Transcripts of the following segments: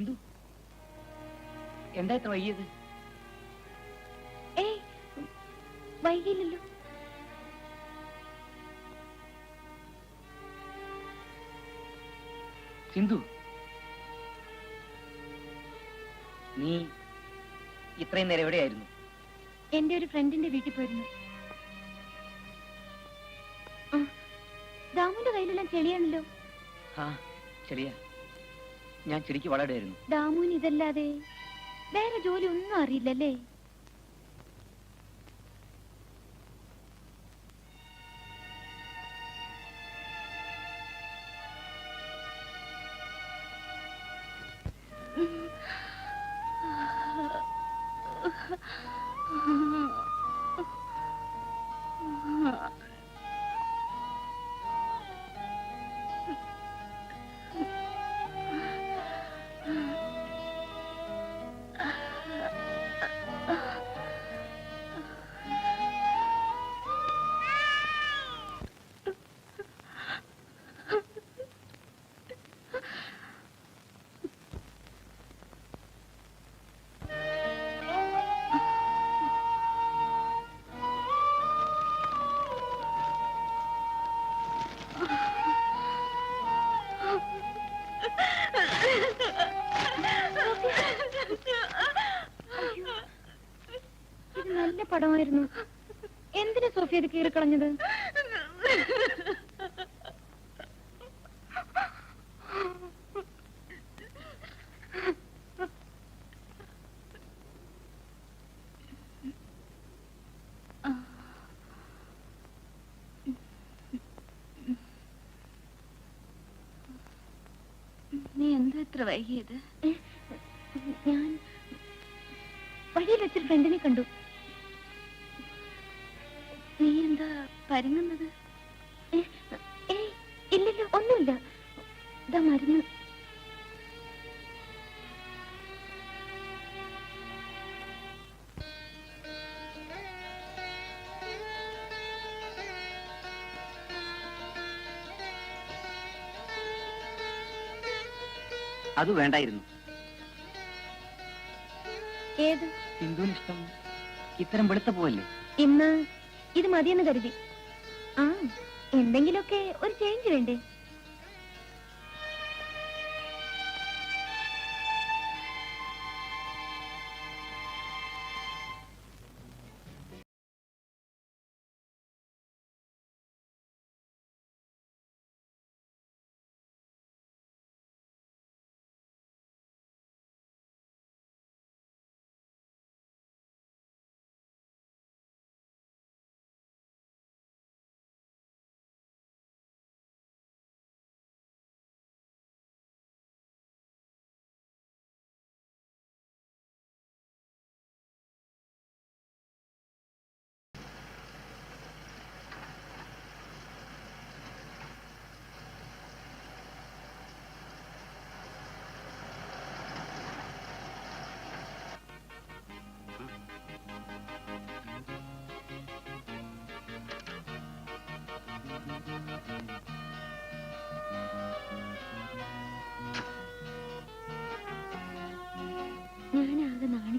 സിന്ധു എന്താ ഇത്ര വൈകിയത്? ഏയ് വൈകില്ലല്ലോ സിന്ധു നീ ഇത്രയും നേരം എവിടെയായിരുന്നു? എന്റെ ഒരു ഫ്രണ്ടിന്റെ വീട്ടിൽ പോയിരുന്നു. ദാമുന്റെ കയ്യിലെല്ലാം ചെളിയാണല്ലോ. ആ ചെളിയാ. ഞാൻ ചെടിക്ക് വളരെ ദാമുവിന് ഇതല്ലാതെ വേറെ ജോലി ഒന്നും അറിയില്ലല്ലേ? നല്ല എന്തിനാ സോഫിയ ഇത് കീറിക്കളഞ്ഞത് നീ എന്താ ഇത്ര വൈകിയത്? ഞാൻ വഴിയിൽ വെച്ചൊരു ഫ്രണ്ടിനെ കണ്ടു. പരുങ്ങുന്നത് ഇല്ലല്ലോ ഒന്നുമില്ല. ഇതാ മരുന്ന്. അത് വേണ്ടായിരുന്നു. ഏത്? സിന്ധുവിന് ഇഷ്ടം. ഇത്തരം വെളുത്ത പോവല്ലേ? ഇന്ന് ഇത് മതിയെന്ന് കരുതി. ആ എന്തെങ്കിലുമൊക്കെ ഒരു ചേഞ്ച് വേണ്ടേ?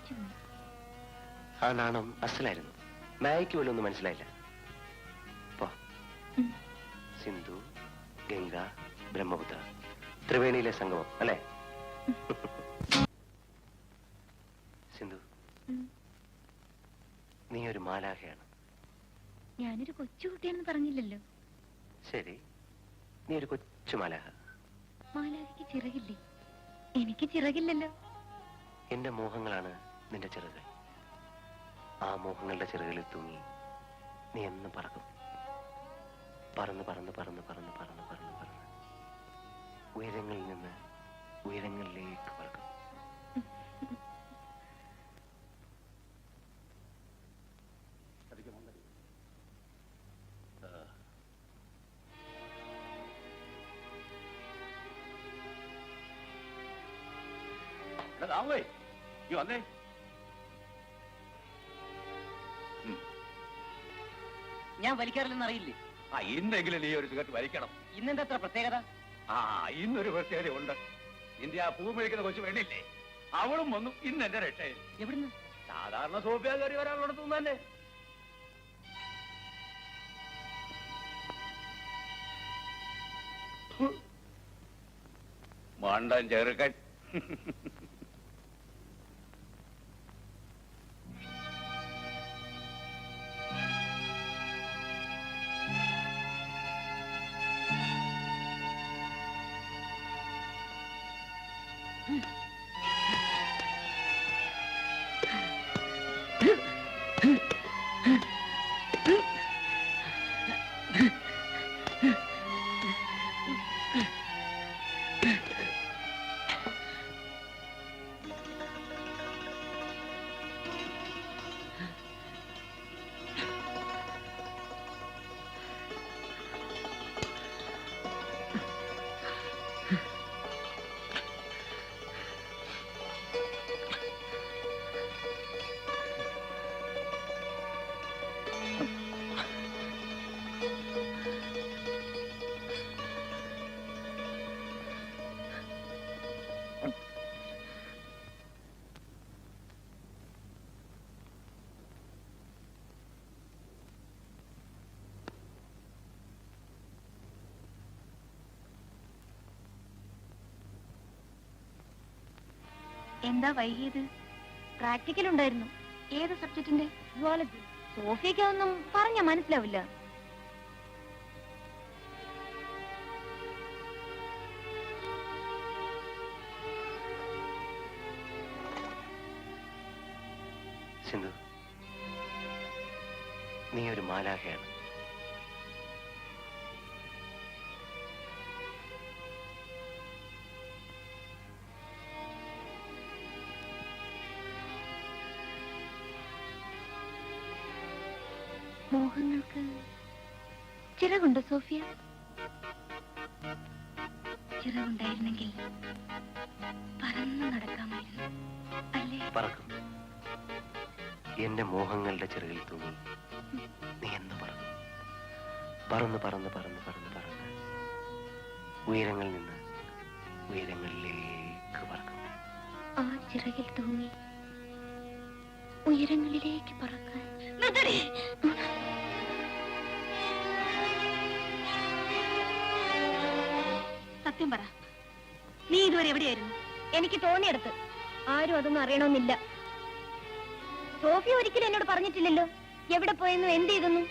പോയി ആ നാണം അസലായിരുന്നു. മായയ്ക്ക് പോലും ഒന്നും മനസ്സിലായില്ല. പോ. സിന്ധു ഗംഗ ബ്രഹ്മപുത്ര ത്രിവേണിയിലെ സംഗമം അല്ലേ? സിന്ധു. നീ ഒരു മാലാഖയാണ്. ഞാനൊരു കൊച്ചുകുട്ടിയാണെന്ന് പറഞ്ഞില്ലല്ലോ. ശരി. നീ ഒരു കൊച്ചു മാലാഖ. മാലാഖയ്ക്ക് ചിറകില്ലേ? എനിക്ക് ചിറകില്ലല്ലോ. എന്റെ മോഹങ്ങളാണ് നിന്റെ ചിറകൾ ആ മോഹങ്ങളുടെ ചിറകളിൽ തൂങ്ങി നീ എന്ന് പറക്കും. പറന്ന് പറന്ന് പറന്ന് പറന്ന് പറന്ന് പറന്ന് പറന്ന് ഉയരങ്ങളിൽ നിന്ന് ഉയരങ്ങളിലേക്ക് പറക്കും. ദാമേ നീ ഞാൻ വലിക്കാറില്ലെന്ന് അറിയില്ലേ? ആ ഇന്നെങ്കിലും നീ ഒരു സിഗരറ്റ് വലിക്കണം. ഇന്നെന്താ അത്ര പ്രത്യേകത? ആ ഇന്നൊരു പ്രത്യേകത ഉണ്ട്. നിന്റെ ആ പൂ മേടിക്കുന്ന കൊച്ചു വേണ്ടില്ലേ അവളും വന്നു ഇന്ന് എന്റെ രക്ഷയിൽ. എവിടുന്ന്? സാധാരണ സോഫിയ കയറി ഒരാളോടത്തു തന്നെ. മണ്ടൻ ചെറുക്കൻ. എന്താ വൈകിയത്? പ്രാക്ടിക്കൽ ഉണ്ടായിരുന്നു ഏത് സബ്ജക്റ്റിന്റെ? സുവോളജി സോഫിയക്ക് ഒന്നും പറഞ്ഞ മനസ്സിലാവില്ല. നീ ഒരു മാലാഖയാണ്. മോഹങ്ങൾക്ക് ചിറകുണ്ടോ സോഫിയ? ചിറകുണ്ടായിരുന്നെങ്കിൽ പറന്നു നടക്കാമായിരുന്നു അല്ലേ? പറക്കും. എന്റെ മോഹങ്ങളുടെ ചിറകിൽ തൂങ്ങി നീ എന്ന് പറന്നു പറന്ന് പറന്ന് പറന്ന് പറന്ന് പറന്ന് ഉയരങ്ങളിൽ നിന്ന് ഉയരങ്ങളിലേക്ക് പറക്കും. ആ ചിറകിൽ തൂങ്ങി ഉയരങ്ങളിലേക്ക് പറക്കാൻ എവിടെയായിരുന്നു? എനിക്ക് തോന്നിയെടുത്ത്. ആരും അതൊന്നും അറിയണമെന്നില്ല. സോഫി ഒരിക്കലും എന്നോട് പറഞ്ഞിട്ടില്ലല്ലോ. എവിടെ പോയെന്നും എന്ത് ചെയ്തെന്നും.